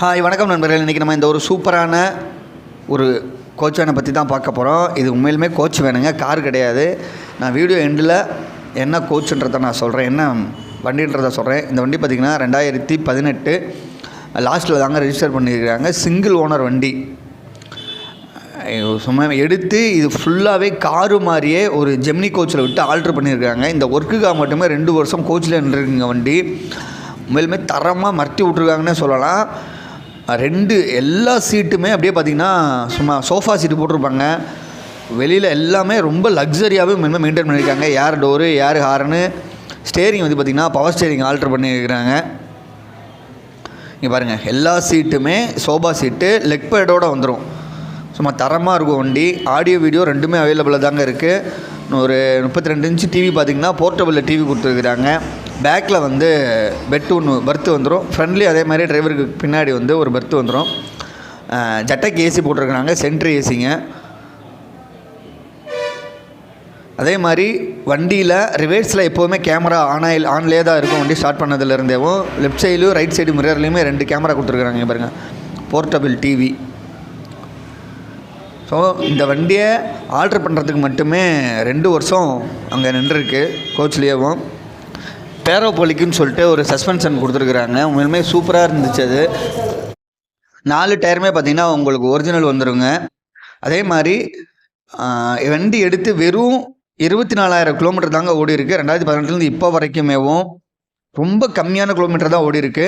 Hi வணக்கம் நண்பர்கள். இன்றைக்கி நம்ம இந்த ஒரு சூப்பரான ஒரு கோச் வேனை பற்றி தான் பார்க்க போகிறோம் இது உண்மையிலுமே கோச் வேணுங்க. கார் கிடையாது. நான் வீடியோ எண்டில் என்ன கோச்சுன்றதை நான் சொல்கிறேன் என்ன வண்டின்றதை சொல்கிறேன் இந்த வண்டி பார்த்திங்கன்னா ரெண்டாயிரத்தி பதினெட்டு லாஸ்ட்டில் தாங்க ரெஜிஸ்டர் பண்ணியிருக்கிறாங்க. சிங்கிள் ஓனர் வண்டி. ஐயோ, சும்மா எடுத்து இது ஃபுல்லாகவே காரு மாதிரியே ஒரு ஜெமினி கோச்சில் விட்டு ஆல்ட்ரு பண்ணியிருக்காங்க. இந்த ஒர்க்குக்காக மட்டுமே ரெண்டு வருஷம் கோச்சில் நின்றுருக்குங்க வண்டி. உண்மையிலுமே தரமாக மர்த்தி விட்ருக்காங்கன்னே சொல்லலாம். ரெண்டு எல்லா சீட்டுமே அப்படியே பார்த்திங்கன்னா சும்மா சோஃபா சீட்டு போட்டிருப்பாங்க. வெளியில் எல்லாமே ரொம்ப லக்ஸரியாகவே உண்மையுமே மெயின்டைன் பண்ணியிருக்காங்க. Air door air horn steering வந்து பார்த்திங்கன்னா பவர் ஸ்டேரிங் ஆல்ட்ரு பண்ணியிருக்கிறாங்க. இங்கே பாருங்கள் எல்லா சீட்டுமே சோபா சீட்டு லெக் பேடோடு வந்துடும் சும்மா தரமாக இருக்கும் வண்டி. ஆடியோ வீடியோ ரெண்டுமே அவைலபிளாக தாங்க இருக்குது ஒரு முப்பத்தி ரெண்டு இன்ச்சு டிவி பார்த்தீங்கன்னா போர்ட்டபிளில் டிவி கொடுத்துருக்குறாங்க. பேக்கில் வந்து பெட் ஒன்று பர்த்து வந்துடும் ஃப்ரெண்ட்லி அதே மாதிரி டிரைவருக்கு பின்னாடி வந்து ஒரு பர்த்து வந்துடும் ஜட்டைக்கு ஏசி போட்டிருக்கிறாங்க சென்ட்ரு ஏசிங்க அதே மாதிரி வண்டியில் ரிவர்ஸில் எப்போவுமே கேமரா ஆன் ஆயில் ஆன்லேயே தான் இருக்கும். வண்டி ஸ்டார்ட் பண்ணதுலேருந்தேவும் லெஃப்ட் சைடும் ரைட் சைடு மிரர்லேயுமே ரெண்டு கேமரா கொடுத்துருக்குறாங்க பாருங்கள் போர்ட்டபிள் டிவி ஸோ இந்த வண்டியை ஆர்டர் பண்ணுறதுக்கு மட்டுமே ரெண்டு வருஷம் அங்கே நின்றுருக்கு கோச்லேயேவும் பேரோபோலிக்குன்னு சொல்லிட்டு ஒரு சஸ்பென்ஷன் கொடுத்துருக்குறாங்க. உண்மையுமே சூப்பராக இருந்துச்சு அது. நாலு டயருமே பார்த்தீங்கன்னா உங்களுக்கு ஒரிஜினல் வந்துருங்க. அதே மாதிரி வண்டி எடுத்து வெறும் இருபத்தி நாலாயிரம் கிலோமீட்டர் தாங்க ஓடி இருக்கு ரெண்டாயிரத்தி பதினெட்டுலேருந்து இப்போ வரைக்குமேவும் ரொம்ப கம்மியான கிலோமீட்டர் தான் ஓடி இருக்கு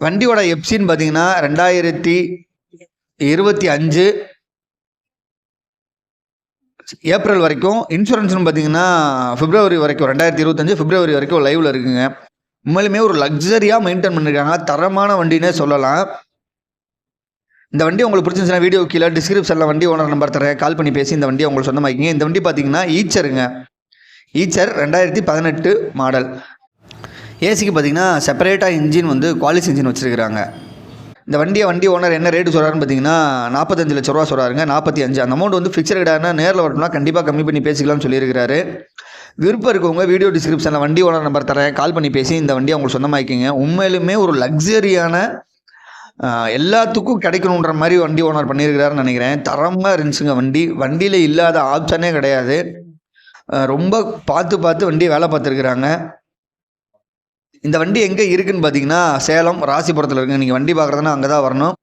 வண்டியோட எப்சின்னு பார்த்தீங்கன்னா ரெண்டாயிரத்தி இருபத்தி அஞ்சு ஏப்ரல் வரைக்கும் இன்சூரன்ஸ்னு பார்த்தீங்கன்னா பிப்ரவரி வரைக்கும் ரெண்டாயிரத்தி இருபத்தஞ்சு பிப்ரவரி வரைக்கும் லைவில் இருக்குங்க. உண்மையிலுமே ஒரு லக்ஸரியாக மெயின்டைன் பண்ணியிருக்காங்க தரமான வண்டினே சொல்லலாம். இந்த வண்டி உங்களுக்கு பிடிச்சிருந்துச்சுன்னா வீடியோ கீழே டிஸ்கிரிப்ஷனில் வண்டி ஓனர் நம்பர் தரேன் கால் பண்ணி பேசி இந்த வண்டியை உங்களுக்கு சொந்தமாக்கிங்க. இந்த வண்டி பார்த்தீங்கன்னா ஈச்சருங்க ஈச்சர் ரெண்டாயிரத்தி பதினெட்டு மாடல் ஏசிக்கு பார்த்தீங்கன்னா செப்பரேட்டாக இன்ஜின் வந்து குவாலிஸ் இன்ஜின் வச்சுருக்கிறாங்க. இந்த வண்டியை வண்டி ஓனர் என்ன ரேட்டு சொல்கிறாருன்னு பார்த்தீங்கன்னா நாற்பத்தஞ்சு லட்ச ரூபா சொல்கிறாருங்க நாற்பத்தி அஞ்சு. அந்த அமௌண்ட் வந்து ஃபிக்ஸட் கிடையாதுனா நேரில் வரணும்னா கண்டிப்பாக கம்மி பண்ணி பேசிக்கலாம்னு சொல்லியிருக்கிறாரு. விருப்பம் இருக்கவங்க வீடியோ டிஸ்கிரிப்ஷனில் வண்டி ஓனர் நம்பர் தரேன். கால் பண்ணி பேசி இந்த வண்டி அவங்களுக்கு சொந்தமாக்கிங்க உண்மையிலுமே ஒரு லக்ஸரியான எல்லாத்துக்கும் கிடைக்கணுன்ற மாதிரி வண்டி ஓனர் பண்ணியிருக்கிறாருன்னு நினைக்கிறேன். தரமாக இருந்துச்சுங்க வண்டி. வண்டியில் இல்லாத ஆப்ஷனே கிடையாது. ரொம்ப பார்த்து பார்த்து வண்டி வேலை பார்த்துருக்குறாங்க. இந்த வண்டி எங்கே இருக்குன்னு பார்த்தீங்கன்னா சேலம் ராசிபுரத்தில் இருக்குங்க. நீங்கள் வண்டி பார்க்குறதுனா அங்கே தான் வரணும்.